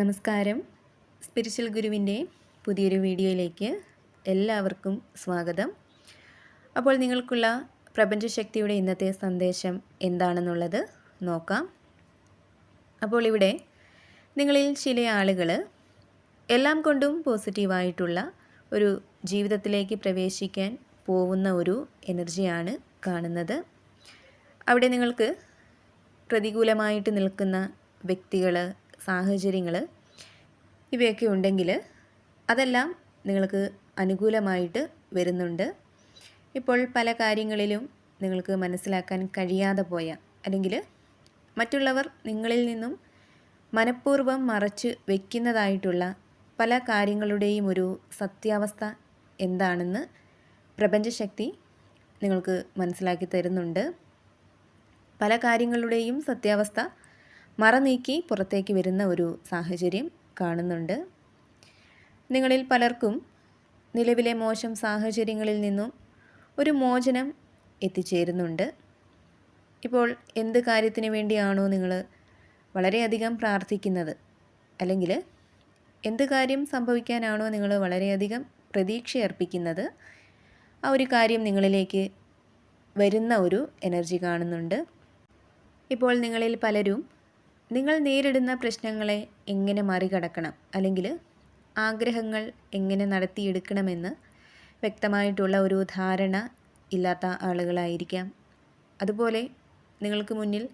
നമസ്കാരം. സ്പിരിച്വൽ ഗുരുവിന്റെ പുതിയൊരു വീഡിയോയിലേക്ക് എല്ലാവർക്കും സ്വാഗതം. അപ്പോൾ നിങ്ങൾക്കുള്ള പ്രപഞ്ചശക്തിയുടെ ഇന്നത്തെ സന്ദേശം എന്താണെന്നുള്ളത് നോക്കാം. അപ്പോൾ ഇവിടെ നിങ്ങളിൽ ചില ആളുകൾ എല്ലാം കൊണ്ടും പോസിറ്റീവായിട്ടുള്ള ഒരു ജീവിതത്തിലേക്ക് പ്രവേശിക്കാൻ പോകുന്ന ഒരു എനർജിയാണ് കാണുന്നത്. അവിടെ നിങ്ങൾക്ക് പ്രതികൂലമായിട്ട് നിൽക്കുന്ന വ്യക്തികൾ സാഹചര്യങ്ങൾ ഇവയൊക്കെ ഉണ്ടെങ്കിൽ അതെല്ലാം നിങ്ങൾക്ക് അനുകൂലമായിട്ട് വരുന്നുണ്ട്. ഇപ്പോൾ പല കാര്യങ്ങളിലും നിങ്ങൾക്ക് മനസ്സിലാക്കാൻ കഴിയാതെ പോയ അല്ലെങ്കിൽ മറ്റുള്ളവർ നിങ്ങളിൽ നിന്നും മനഃപൂർവം മറച്ച് വയ്ക്കുന്നതായിട്ടുള്ള പല കാര്യങ്ങളുടെയും ഒരു സത്യാവസ്ഥ എന്താണെന്ന് പ്രപഞ്ചശക്തി നിങ്ങൾക്ക് മനസ്സിലാക്കി തരുന്നുണ്ട്. പല കാര്യങ്ങളുടെയും സത്യാവസ്ഥ മറനീക്കി പുറത്തേക്ക് വരുന്ന ഒരു സാഹചര്യം കാണുന്നുണ്ട്. നിങ്ങളിൽ പലർക്കും നിലവിലെ മോശം സാഹചര്യങ്ങളിൽ നിന്നും ഒരു മോചനം എത്തിച്ചേരുന്നുണ്ട്. ഇപ്പോൾ എന്ത് കാര്യത്തിന് വേണ്ടിയാണോ നിങ്ങൾ വളരെയധികം പ്രാർത്ഥിക്കുന്നത്? അല്ലെങ്കിൽ എന്ത് കാര്യം സംഭവിക്കാനാണോ നിങ്ങൾ വളരെയധികം പ്രതീക്ഷയർപ്പിക്കുന്നത്? ആ ഒരു കാര്യം നിങ്ങളിലേക്ക് വരുന്ന ഒരു എനർജി കാണുന്നുണ്ട്. ഇപ്പോൾ നിങ്ങളിൽ പലരും നിങ്ങൾ നേരിടുന്ന പ്രശ്നങ്ങളെ എങ്ങനെ മറികടക്കണം? അല്ലെങ്കിൽ ആഗ്രഹങ്ങൾ എങ്ങനെ നടത്തിയെടുക്കണമെന്ന് വ്യക്തമായിട്ടുള്ള ഒരു ധാരണ ഇല്ലാത്ത ആളുകളായിരിക്കാം. അതുപോലെ നിങ്ങൾക്ക് മുന്നിൽ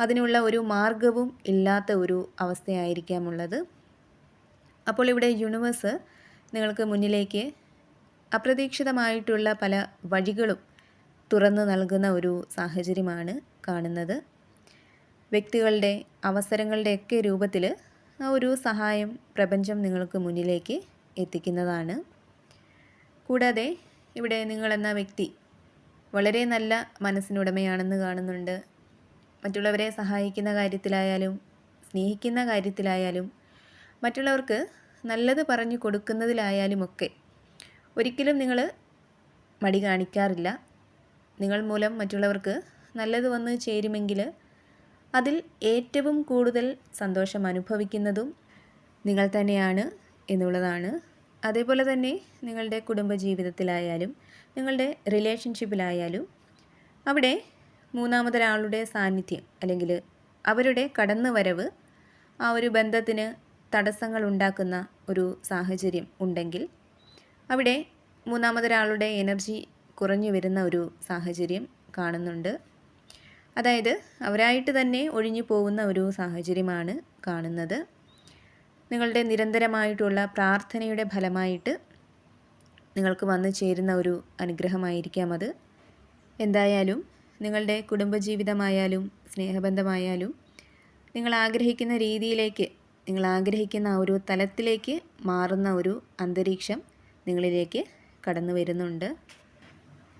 അതിനുള്ള ഒരു മാർഗവും ഇല്ലാത്ത ഒരു അവസ്ഥയായിരിക്കാം ഉള്ളത്. അപ്പോൾ ഇവിടെ യൂണിവേഴ്സ് നിങ്ങൾക്ക് മുന്നിലേക്ക് അപ്രതീക്ഷിതമായിട്ടുള്ള പല വഴികളും തുറന്നു നൽകുന്ന ഒരു സാഹചര്യമാണ് കാണുന്നത്. വ്യക്തികളുടെ അവസരങ്ങളുടെയൊക്കെ രൂപത്തിൽ ഒരു സഹായം പ്രപഞ്ചം നിങ്ങൾക്ക് മുന്നിലേക്ക് എത്തിക്കുന്നതാണ്. കൂടാതെ ഇവിടെ നിങ്ങളെന്ന വ്യക്തി വളരെ നല്ല മനസ്സിനുടമയാണെന്ന് കാണുന്നുണ്ട്. മറ്റുള്ളവരെ സഹായിക്കുന്ന കാര്യത്തിലായാലും സ്നേഹിക്കുന്ന കാര്യത്തിലായാലും മറ്റുള്ളവർക്ക് നല്ലത് പറഞ്ഞു കൊടുക്കുന്നതിലായാലുമൊക്കെ ഒരിക്കലും നിങ്ങൾ മടി കാണിക്കാറില്ല. നിങ്ങൾ മൂലം മറ്റുള്ളവർക്ക് നല്ലത് വന്ന് ചേരുമെങ്കിൽ അതിൽ ഏറ്റവും കൂടുതൽ സന്തോഷം അനുഭവിക്കുന്നതും നിങ്ങൾ തന്നെയാണ് എന്നുള്ളതാണ്. അതേപോലെ തന്നെ നിങ്ങളുടെ കുടുംബജീവിതത്തിലായാലും നിങ്ങളുടെ റിലേഷൻഷിപ്പിലായാലും അവിടെ മൂന്നാമതൊരാളുടെ സാന്നിധ്യം അല്ലെങ്കിൽ അവരുടെ കടന്നുവരവ് ആ ഒരു ബന്ധത്തിന് തടസ്സങ്ങൾ ഉണ്ടാക്കുന്ന ഒരു സാഹചര്യം ഉണ്ടെങ്കിൽ അവിടെ മൂന്നാമതൊരാളുടെ എനർജി കുറഞ്ഞു വരുന്ന ഒരു സാഹചര്യം കാണുന്നുണ്ട്. അതായത് അവരായിട്ട് തന്നെ ഒഴിഞ്ഞു പോകുന്ന ഒരു സാഹചര്യമാണ് കാണുന്നത്. നിങ്ങളുടെ നിരന്തരമായിട്ടുള്ള പ്രാർത്ഥനയുടെ ഫലമായിട്ട് നിങ്ങൾക്ക് വന്നു ചേരുന്ന ഒരു അനുഗ്രഹമായിരിക്കാം അത്. എന്തായാലും നിങ്ങളുടെ കുടുംബജീവിതമായാലും സ്നേഹബന്ധമായാലും നിങ്ങൾ ആഗ്രഹിക്കുന്ന രീതിയിലേക്ക് നിങ്ങൾ ആഗ്രഹിക്കുന്ന ഒരു തലത്തിലേക്ക് മാറുന്ന ഒരു അന്തരീക്ഷം നിങ്ങളിലേക്ക് കടന്നു വരുന്നുണ്ട്.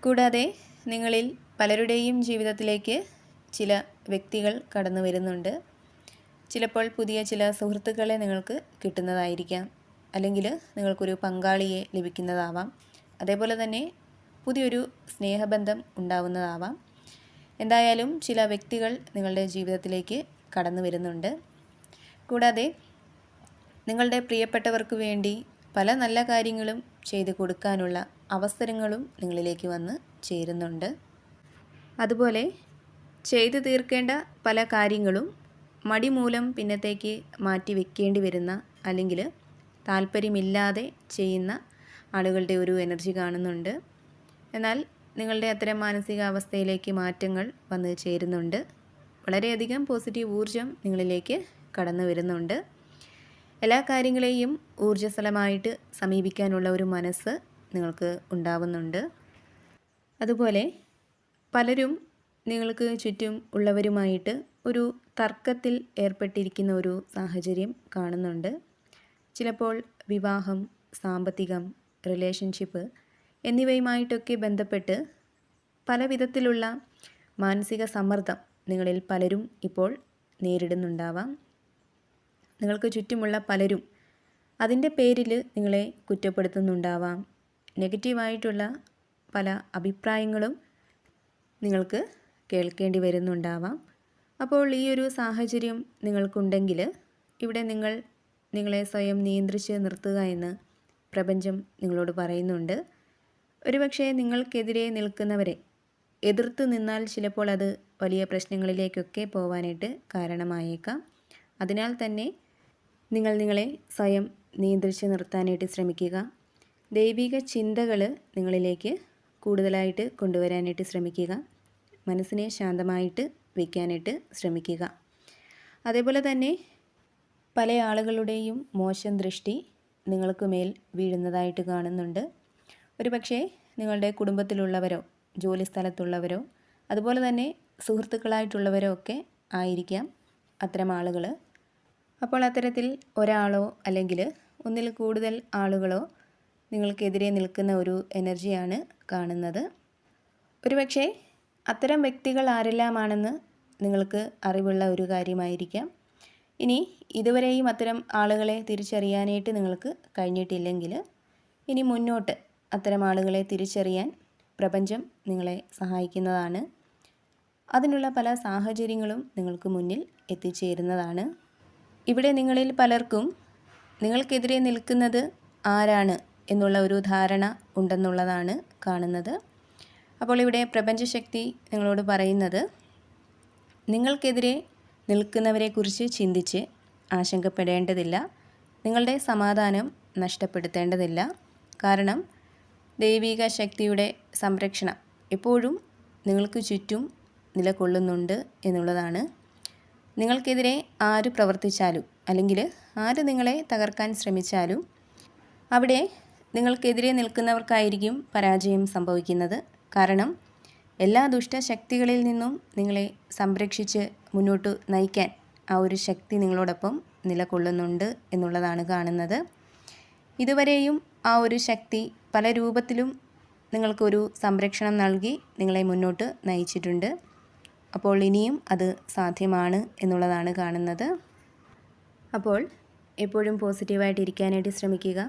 കൂടാതെ നിങ്ങളിൽ പലരുടെയും ജീവിതത്തിലേക്ക് ചില വ്യക്തികൾ കടന്നു വരുന്നുണ്ട്. ചിലപ്പോൾ പുതിയ ചില സുഹൃത്തുക്കളെ നിങ്ങൾക്ക് കിട്ടുന്നതായിരിക്കാം. അല്ലെങ്കിൽ നിങ്ങൾക്കൊരു പങ്കാളിയെ ലഭിക്കുന്നതാവാം. അതേപോലെ തന്നെ പുതിയൊരു സ്നേഹബന്ധം ഉണ്ടാവുന്നതാവാം. എന്തായാലും ചില വ്യക്തികൾ നിങ്ങളുടെ ജീവിതത്തിലേക്ക് കടന്നു വരുന്നുണ്ട്. കൂടാതെ നിങ്ങളുടെ പ്രിയപ്പെട്ടവർക്ക് വേണ്ടി പല നല്ല കാര്യങ്ങളും ചെയ്തു കൊടുക്കാനുള്ള അവസരങ്ങളും നിങ്ങളിലേക്ക് വന്ന് ചേരുന്നുണ്ട്. അതുപോലെ ചെയ്തു തീർക്കേണ്ട പല കാര്യങ്ങളും മടി മൂലം പിന്നത്തേക്ക് മാറ്റി വെക്കേണ്ടി വരുന്ന അല്ലെങ്കിൽ താല്പര്യമില്ലാതെ ചെയ്യുന്ന ആളുകളുടെ ഒരു എനർജി കാണുന്നുണ്ട്. എന്നാൽ നിങ്ങളുടെ അത്തരം മാനസികാവസ്ഥയിലേക്ക് മാറ്റങ്ങൾ വന്നു ചേരുന്നുണ്ട്. വളരെയധികം പോസിറ്റീവ് ഊർജം നിങ്ങളിലേക്ക് കടന്നു വരുന്നുണ്ട്. എല്ലാ കാര്യങ്ങളെയും ഊർജസ്വലമായിട്ട് സമീപിക്കാനുള്ള ഒരു മനസ്സ് നിങ്ങൾക്ക് ഉണ്ടാവുന്നുണ്ട്. അതുപോലെ പലരും നിങ്ങൾക്ക് ചുറ്റും ഉള്ളവരുമായിട്ട് ഒരു തർക്കത്തിൽ ഏർപ്പെട്ടിരിക്കുന്ന ഒരു സാഹചര്യം കാണുന്നുണ്ട്. ചിലപ്പോൾ വിവാഹം സാമ്പത്തികം റിലേഷൻഷിപ്പ് എന്നിവയുമായിട്ടൊക്കെ ബന്ധപ്പെട്ട് പല വിധത്തിലുള്ള മാനസിക സമ്മർദ്ദം നിങ്ങളിൽ പലരും ഇപ്പോൾ നേരിടുന്നുണ്ടാവാം. നിങ്ങൾക്ക് ചുറ്റുമുള്ള പലരും അതിന്റെ പേരിൽ നിങ്ങളെ കുറ്റപ്പെടുത്തുന്നുണ്ടാവാം. നെഗറ്റീവായിട്ടുള്ള പല അഭിപ്രായങ്ങളും നിങ്ങൾക്ക് കേൾക്കേണ്ടി വരുന്നുണ്ടാവാം. അപ്പോൾ ഈ ഒരു സാഹചര്യം നിങ്ങൾക്കുണ്ടെങ്കിൽ ഇവിടെ നിങ്ങൾ നിങ്ങളെ സ്വയം നിയന്ത്രിച്ച് നിർത്തുക എന്ന് പ്രപഞ്ചം നിങ്ങളോട് പറയുന്നുണ്ട്. ഒരുപക്ഷെ നിങ്ങൾക്കെതിരെ നിൽക്കുന്നവരെ എതിർത്ത് നിന്നാൽ ചിലപ്പോൾ അത് വലിയ പ്രശ്നങ്ങളിലേക്കൊക്കെ പോവാനായിട്ട് കാരണമായേക്കാം. അതിനാൽ തന്നെ നിങ്ങൾ നിങ്ങളെ സ്വയം നിയന്ത്രിച്ച് നിർത്താനായിട്ട് ശ്രമിക്കുക. ദൈവിക ചിന്തകൾ നിങ്ങളിലേക്ക് കൂടുതലായിട്ട് കൊണ്ടുവരാനായിട്ട് ശ്രമിക്കുക. മനസ്സിനെ ശാന്തമായിട്ട് വയ്ക്കാനായിട്ട് ശ്രമിക്കുക. അതേപോലെ തന്നെ പല ആളുകളുടെയും മോശം ദൃഷ്ടി നിങ്ങൾക്ക് മേൽ വീഴുന്നതായിട്ട് കാണുന്നുണ്ട്. ഒരു പക്ഷേ നിങ്ങളുടെ കുടുംബത്തിലുള്ളവരോ ജോലി സ്ഥലത്തുള്ളവരോ അതുപോലെ തന്നെ സുഹൃത്തുക്കളായിട്ടുള്ളവരോ ഒക്കെ ആയിരിക്കാം അത്തരം ആളുകൾ അപ്പോൾ അത്തരത്തിൽ ഒരാളോ അല്ലെങ്കിൽ ഒന്നിൽ കൂടുതൽ ആളുകളോ നിങ്ങൾക്കെതിരെ നിൽക്കുന്ന ഒരു എനർജിയാണ് കാണുന്നത്. ഒരുപക്ഷെ അത്തരം വ്യക്തികൾ ആരെല്ലാമാണെന്ന് നിങ്ങൾക്ക് അറിവുള്ള ഒരു കാര്യമായിരിക്കാം. ഇനി ഇതുവരെയും അത്തരം ആളുകളെ തിരിച്ചറിയാനായിട്ട് നിങ്ങൾക്ക് കഴിഞ്ഞിട്ടില്ലെങ്കിൽ ഇനി മുന്നോട്ട് അത്തരം ആളുകളെ തിരിച്ചറിയാൻ പ്രപഞ്ചം നിങ്ങളെ സഹായിക്കുന്നതാണ്. അതിനുള്ള പല സാഹചര്യങ്ങളും നിങ്ങൾക്ക് മുന്നിൽ എത്തിച്ചേരുന്നതാണ്. ഇവിടെ നിങ്ങളിൽ പലർക്കും നിങ്ങൾക്കെതിരെ നിൽക്കുന്നത് ആരാണ് എന്നുള്ള ഒരു ധാരണ ഉണ്ടെന്നുള്ളതാണ് കാണുന്നത്. അപ്പോൾ ഇവിടെ പ്രപഞ്ചശക്തി നിങ്ങളോട് പറയുന്നത് നിങ്ങൾക്കെതിരെ നിൽക്കുന്നവരെക്കുറിച്ച് ചിന്തിച്ച് ആശങ്കപ്പെടേണ്ടതില്ല. നിങ്ങളുടെ സമാധാനം നഷ്ടപ്പെടുത്തേണ്ടതില്ല. കാരണം ദൈവിക ശക്തിയുടെ സംരക്ഷണം എപ്പോഴും നിങ്ങൾക്ക് ചുറ്റും നിലകൊള്ളുന്നുണ്ട് എന്നുള്ളതാണ്. നിങ്ങൾക്കെതിരെ ആര് പ്രവർത്തിച്ചാലും അല്ലെങ്കിൽ ആര് നിങ്ങളെ തകർക്കാൻ ശ്രമിച്ചാലും അവിടെ നിങ്ങൾക്കെതിരെ നിൽക്കുന്നവർക്കായിരിക്കും പരാജയം സംഭവിക്കുന്നത്. കാരണം എല്ലാ ദുഷ്ടശക്തികളിൽ നിന്നും നിങ്ങളെ സംരക്ഷിച്ച് മുന്നോട്ട് നയിക്കാൻ ആ ഒരു ശക്തി നിങ്ങളോടൊപ്പം നിലകൊള്ളുന്നുണ്ട് എന്നുള്ളതാണ് കാണുന്നത്. ഇതുവരെയും ആ ഒരു ശക്തി പല രൂപത്തിലും നിങ്ങൾക്കൊരു സംരക്ഷണം നൽകി നിങ്ങളെ മുന്നോട്ട് നയിച്ചിട്ടുണ്ട്. അപ്പോൾ ഇനിയും അത് സാധ്യമാണ് എന്നുള്ളതാണ് കാണുന്നത്. അപ്പോൾ എപ്പോഴും പോസിറ്റീവായിട്ട് ഇരിക്കാനായിട്ട് ശ്രമിക്കുക.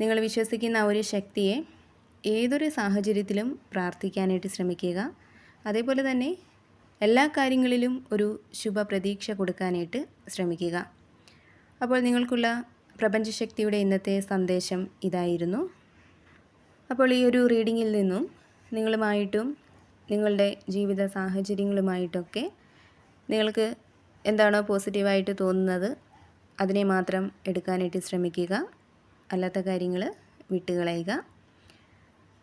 നിങ്ങൾ വിശ്വസിക്കുന്ന ആ ഒരു ശക്തിയെ ഏതൊരു സാഹചര്യത്തിലും പ്രാർത്ഥിക്കാനായിട്ട് ശ്രമിക്കുക. അതേപോലെ തന്നെ എല്ലാ കാര്യങ്ങളിലും ഒരു ശുഭപ്രതീക്ഷ കൊടുക്കാനായിട്ട് ശ്രമിക്കുക. അപ്പോൾ നിങ്ങൾക്കുള്ള പ്രപഞ്ചശക്തിയുടെ ഇന്നത്തെ സന്ദേശം ഇതായിരുന്നു. അപ്പോൾ ഈ ഒരു റീഡിങ്ങിൽ നിന്നും നിങ്ങളുമായിട്ടും നിങ്ങളുടെ ജീവിത സാഹചര്യങ്ങളുമായിട്ടൊക്കെ നിങ്ങൾക്ക് എന്താണോ പോസിറ്റീവായിട്ട് തോന്നുന്നത് അതിനെ മാത്രം എടുക്കാനായിട്ട് ശ്രമിക്കുക. അല്ലാത്ത കാര്യങ്ങൾ വിട്ടുകളയുക.